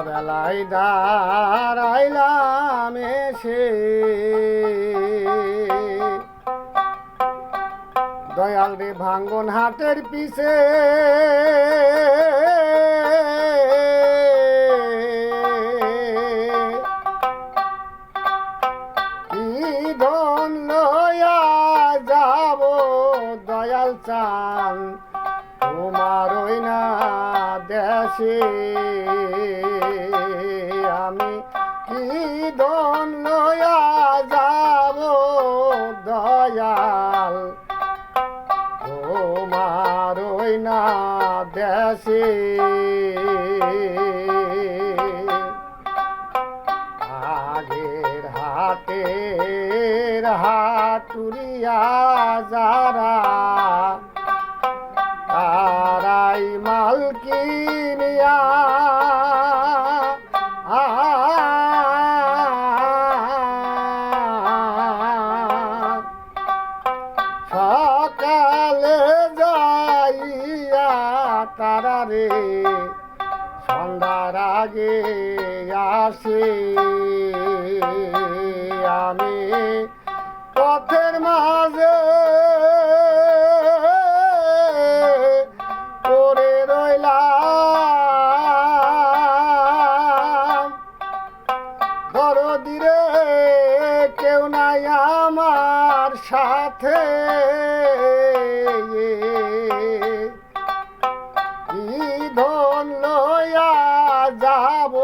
অবেলায় দাঁড়াইলাম এসে। দয়াল রে ভাঙ্গন হাটের পিছে। যাব দয়াল চান? তোমার ওই না দেশে আমি কি ধন লয়া যাব দয়াল? তোমার ওই না দেশে আগের হাটের হাটুরিয়া যারা সকালে যাইয়া তারা রে সন্ধ্যার আগে আসে। আমি পথের মাঝে দরদিরে কেউ নাই আমার সাথে। ধন লয়া যাব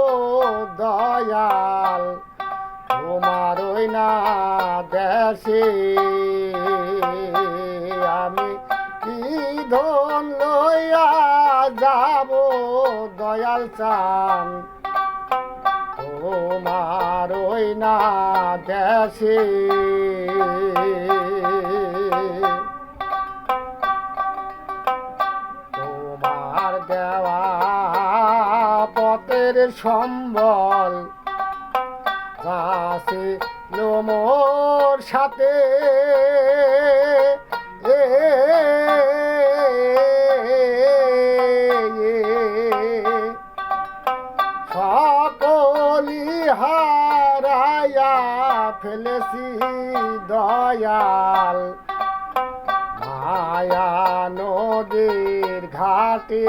দয়াল? তোমার ওই না দেশে। আমি কি ধন লয়া যাব দয়াল চান? তোমার ওই না দেশে তোমার দেওয়া পথের সম্বল আছে মোর সাথে। এ হারায়া ফেলেছি দয়াল। মায়া নদীর ঘাটে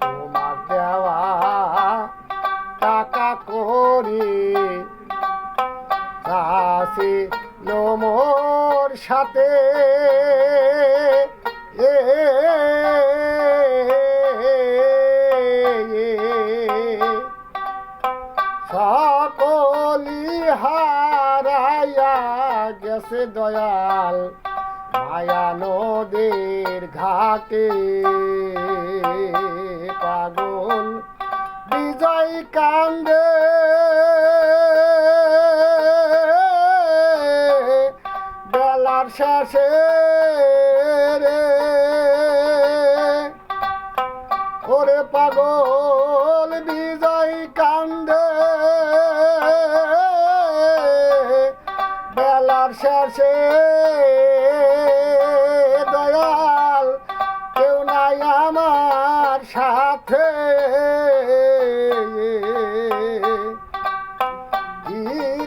তোমার দেওয়া টাকা করে। চাষি মোর সাথে গেছে দয়াল, মায়া নদীর ঘাটে। পাগল, বিজয় কান্দে বেলার শেষে রে। ওরে পাগল, বিজয় কান্দে শেষে দয়াল, কেউ নাই আমার সাথে।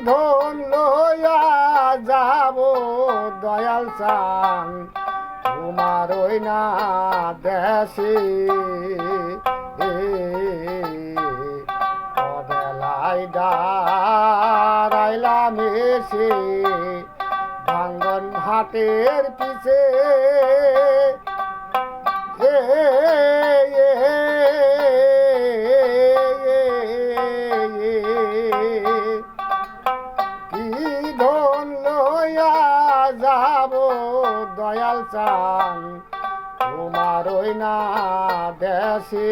ধন লয়া যাব দয়াল চান? তোমার ওই না দেশে। অবেলায় দাঁড়াইলাম এসে। ভাঙ্গন হাটের পিছে। কি ধন যাব দয়াল চান তোমার ওই না দেশে।